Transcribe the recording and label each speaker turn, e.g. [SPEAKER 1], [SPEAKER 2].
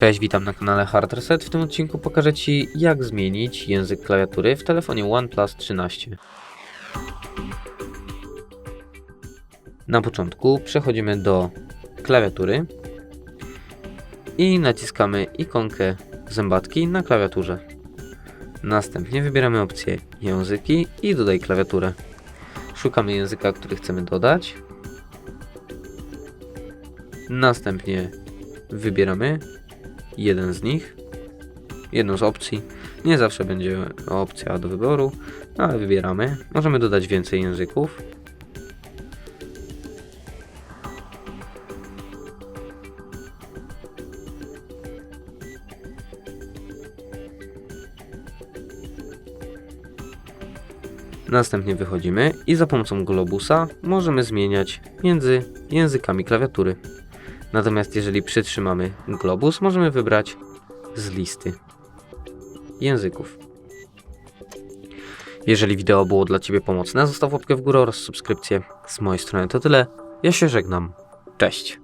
[SPEAKER 1] Cześć, witam na kanale Hard Reset. W tym odcinku pokażę Ci, jak zmienić język klawiatury w telefonie OnePlus 13. Na początku przechodzimy do klawiatury i naciskamy ikonkę zębatki na klawiaturze. Następnie wybieramy opcję języki i dodaj klawiaturę. Szukamy języka, który chcemy dodać. Następnie wybieramy jeden z nich, jedną z opcji. Nie zawsze będzie opcja do wyboru, no ale wybieramy. Możemy dodać więcej języków. Następnie wychodzimy i za pomocą globusa możemy zmieniać między językami klawiatury. Natomiast jeżeli przytrzymamy globus, możemy wybrać z listy języków. Jeżeli wideo było dla Ciebie pomocne, zostaw łapkę w górę oraz subskrypcję. Z mojej strony to tyle. Ja się żegnam. Cześć.